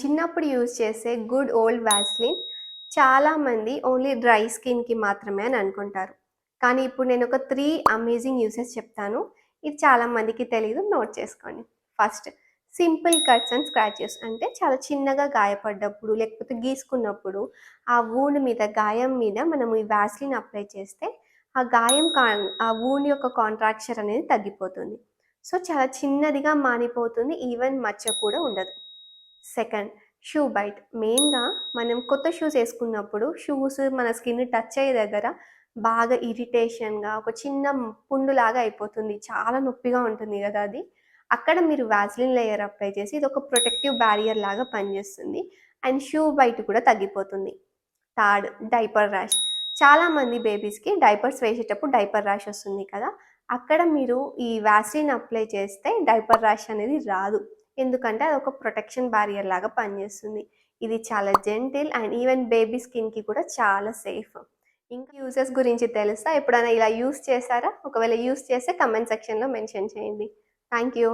చిన్నప్పుడు యూజ్ చేసే good old Vaseline చాలామంది ఓన్లీ డ్రై స్కిన్కి మాత్రమే అని అనుకుంటారు. కానీ ఇప్పుడు నేను ఒక త్రీ అమేజింగ్ యూసెస్ చెప్తాను. ఇది చాలా మందికి తెలియదు నోట్ చేసుకోండి. First simple cuts and scratches అంటే చాలా చిన్నగా గాయపడ్డప్పుడు లేకపోతే గీసుకున్నప్పుడు ఆ వూండ్ మీద గాయం మీద మనం ఈ వ్యాస్లిన్ అప్లై చేస్తే ఆ గాయం కా ఆ వూండ్ యొక్క కాంట్రాక్చర్ అనేది తగ్గిపోతుంది. సో చాలా చిన్నదిగా మానిపోతుంది ఈవెన్ మచ్చ కూడా ఉండదు. సెకండ్. Shoe bite. మెయిన్గా మనం కొత్త షూస్ వేసుకున్నప్పుడు షూస్ మన స్కిన్ టచ్ అయ్యే దగ్గర బాగా ఇరిటేషన్గా ఒక చిన్న పుండులాగా అయిపోతుంది. చాలా నొప్పిగా ఉంటుంది కదా అది. అక్కడ మీరు వ్యాజ్లిన్ లేయర్ అప్లై చేసి ఇది ఒక ప్రొటెక్టివ్ బ్యారియర్ లాగా పనిచేస్తుంది. అండ్ షూ బైట్ కూడా తగ్గిపోతుంది. Third diaper rash. చాలామంది బేబీస్కి డైపర్స్ వేసేటప్పుడు డైపర్ ర్యాష్ వస్తుంది కదా. అక్కడ మీరు ఈ వ్యాస్లిన్ అప్లై చేస్తే డైపర్ ర్యాష్ అనేది రాదు. ఎందుకంటే అది ఒక ప్రొటెక్షన్ బారియర్ లాగా పనిచేస్తుంది. ఇది చాలా జెంటిల్ అండ్ ఈవెన్ బేబీ స్కిన్కి కూడా చాలా సేఫ్. ఇంకా యూజెస్ గురించి తెలుసా? ఎప్పుడైనా ఇలా యూస్ చేశారా? ఒకవేళ యూస్ చేస్తే కమెంట్ సెక్షన్లో మెన్షన్ చేయండి. Thank you